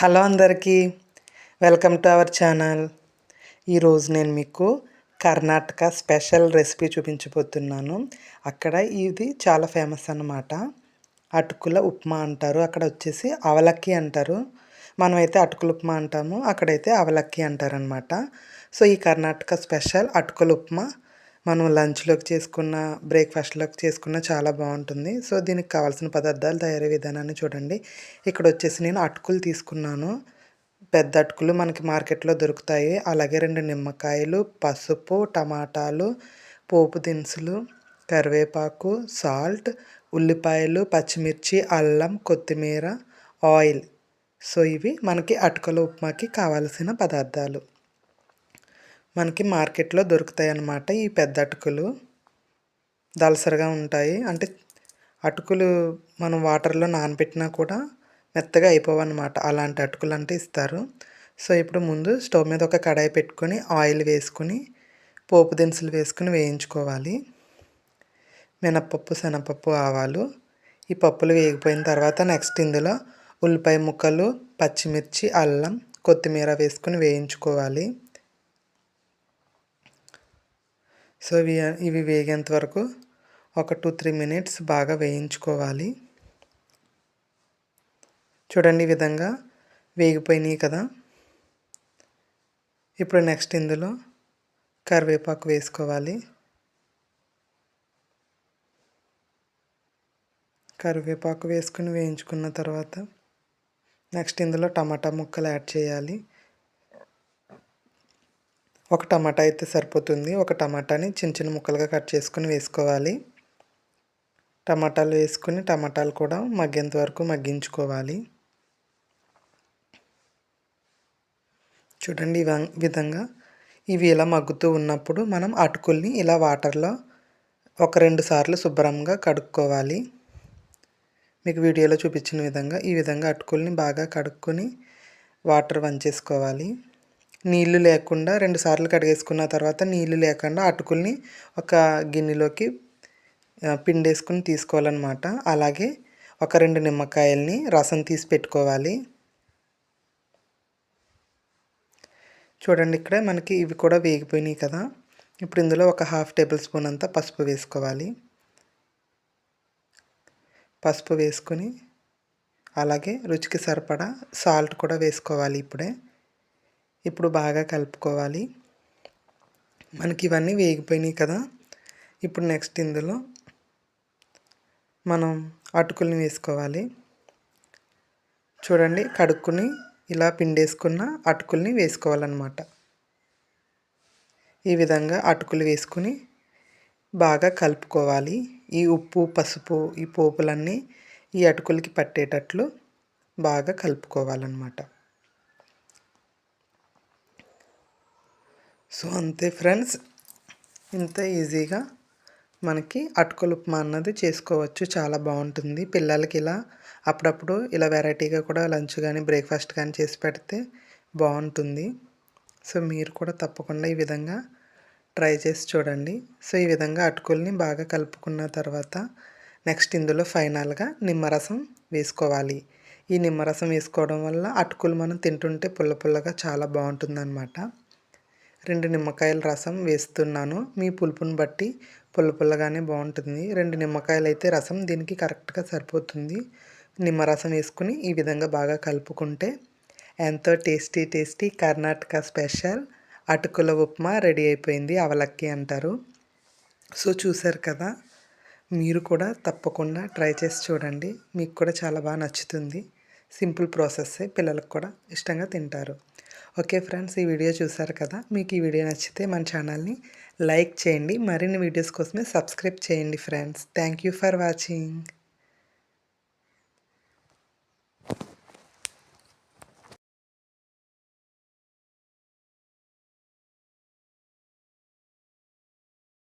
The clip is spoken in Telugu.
హలో అందరికీ. Welcome to our channel. ఈరోజు నేను మీకు కర్ణాటక స్పెషల్ రెసిపీ చూపించబోతున్నాను. అక్కడ ఇది చాలా ఫేమస్ అన్నమాట. అటుకుల ఉప్మా అంటారు. అక్కడ వచ్చేసి అవలక్కి అంటారు. మనమైతే అటుకుల ఉప్మా అంటాము. అక్కడైతే అవలక్కి అంటారనమాట సో ఈ కర్ణాటక స్పెషల్ అటుకుల ఉప్మా మనం లంచ్లోకి చేసుకున్న బ్రేక్ఫాస్ట్లోకి చేసుకున్న చాలా బాగుంటుంది. సో దీనికి కావాల్సిన పదార్థాలు తయారీ విధానాన్ని చూడండి. ఇక్కడ వచ్చేసి నేను అటుకులు తీసుకున్నాను. పెద్ద అటుకులు మనకి మార్కెట్లో దొరుకుతాయి. అలాగే రెండు నిమ్మకాయలు పసుపు టమాటాలు పోపు దినుసులు కరివేపాకు సాల్ట్ ఉల్లిపాయలు పచ్చిమిర్చి అల్లం కొత్తిమీర ఆయిల్. సో ఇవి మనకి అటుకల ఉప్మాకి కావాల్సిన పదార్థాలు. మనకి మార్కెట్లో దొరుకుతాయి అన్నమాట ఈ పెద్ద అటుకులు. దలసరిగా ఉంటాయి. అంటే అటుకులు మనం వాటర్లో నానబెట్టినా కూడా మెత్తగా అయిపోవన్నమాట. అలాంటి అటుకులు అంటే ఇస్తారు. సో ఇప్పుడు ముందు స్టవ్ మీద ఒక కడాయి పెట్టుకొని ఆయిల్ వేసుకుని పోపు దినుసులు వేసుకుని వేయించుకోవాలి. మినప్పప్పు శనగపప్పు ఆవాలు. ఈ పప్పులు వేగిపోయిన తర్వాత నెక్స్ట్ ఇందులో ఉల్లిపాయ ముక్కలు పచ్చిమిర్చి అల్లం కొత్తిమీర వేసుకుని వేయించుకోవాలి. సో ఇవి ఇవి వేగేంత వరకు ఒక టూ త్రీ మినిట్స్ బాగా వేయించుకోవాలి. చూడండి ఈ విధంగా వేగిపోయినాయి కదా. ఇప్పుడు నెక్స్ట్ ఇందులో కరివేపాకు వేసుకోవాలి. కరివేపాకు వేసుకుని వేయించుకున్న తర్వాత నెక్స్ట్ ఇందులో టమాటా ముక్కలు యాడ్ చేయాలి. ఒక టమాటా అయితే సరిపోతుంది. ఒక టమాటాని చిన్న చిన్న ముక్కలుగా కట్ చేసుకుని వేసుకోవాలి. టమాటాలు వేసుకుని టమాటాలు కూడా మగ్గేంత వరకు మగ్గించుకోవాలి. చూడండి ఈ విధంగా ఇవి ఇలా మగ్గుతూ ఉన్నప్పుడు మనం అటుకుల్ని ఇలా వాటర్లో ఒక రెండు సార్లు శుభ్రంగా కడుక్కోవాలి. మీకు వీడియోలో చూపించిన విధంగా ఈ విధంగా అటుకుల్ని బాగా కడుక్కొని వాటర్ వంచేసుకోవాలి. నీళ్ళు లేకుండా రెండు సార్లు కడిగేసుకున్న తర్వాత నీళ్ళు లేకుండా అటుకుల్ని ఒక గిన్నెలోకి పిండేసుకుని తీసుకోవాలన్నమాట. అలాగే ఒక రెండు నిమ్మకాయల్ని రసం తీసి పెట్టుకోవాలి. చూడండి ఇక్కడ మనకి ఇవి కూడా వేగిపోయినాయి కదా. ఇప్పుడు ఇందులో ఒక హాఫ్ టేబుల్ స్పూన్ అంతా పసుపు వేసుకోవాలి. పసుపు వేసుకొని అలాగే రుచికి సరిపడా సాల్ట్ కూడా వేసుకోవాలి ఇప్పుడే. ఇప్పుడు బాగా కలుపుకోవాలి. మనకి ఇవన్నీ వేగిపోయినాయి కదా. ఇప్పుడు నెక్స్ట్ ఇందులో మనం అటుకుల్ని వేసుకోవాలి. చూడండి కడుక్కుని ఇలా పిండేసుకున్న అటుకుల్ని వేసుకోవాలన్నమాట. ఈ విధంగా అటుకులు వేసుకుని బాగా కలుపుకోవాలి. ఈ ఉప్పు పసుపు ఈ పోపులన్నీ ఈ అటుకులకి పట్టేటట్లు బాగా కలుపుకోవాలన్నమాట. సో అంతే ఫ్రెండ్స్. ఇంత ఈజీగా మనకి అటుకులు ఉప్మా అన్నది చేసుకోవచ్చు. చాలా బాగుంటుంది. పిల్లలకి ఇలా అప్పుడప్పుడు ఇలా వెరైటీగా కూడా లంచ్ కానీ బ్రేక్ఫాస్ట్ కానీ చేసి పెడితే బాగుంటుంది. సో మీరు కూడా తప్పకుండా ఈ విధంగా ట్రై చేసి చూడండి. సో ఈ విధంగా అటుకుల్ని బాగా కలుపుకున్న తర్వాత నెక్స్ట్ ఇందులో ఫైనల్గా నిమ్మరసం వేసుకోవాలి. ఈ నిమ్మరసం వేసుకోవడం వల్ల అటుకులు మనం తింటుంటే పుల్ల పుల్లగా చాలా బాగుంటుంది రెండు నిమ్మకాయల రసం వేస్తున్నాను. మీ పులుపుని బట్టి పుల్ల పుల్లగానే బాగుంటుంది. రెండు నిమ్మకాయలు అయితే రసం దీనికి కరెక్ట్గా సరిపోతుంది. నిమ్మరసం వేసుకుని ఈ విధంగా బాగా కలుపుకుంటే ఎంతో టేస్టీ టేస్టీ కర్ణాటక స్పెషల్ అటుకుల ఉప్మా రెడీ అయిపోయింది. అవలక్కి అంటారు. సో చూసారు కదా మీరు కూడా తప్పకుండా ట్రై చేసి చూడండి. మీకు కూడా చాలా బాగా నచ్చుతుంది. సింపుల్ ప్రాసెస్సే పిల్లలకు కూడా ఇష్టంగా తింటారు. ఓకే ఫ్రెండ్స్ ఈ వీడియో చూసారు కదా? మీకు ఈ వీడియో నచ్చితే మన ఛానల్ని లైక్ చేయండి. మరిన్ని వీడియోస్ కోసమే సబ్స్క్రైబ్ చేయండి friends. Thank you for watching.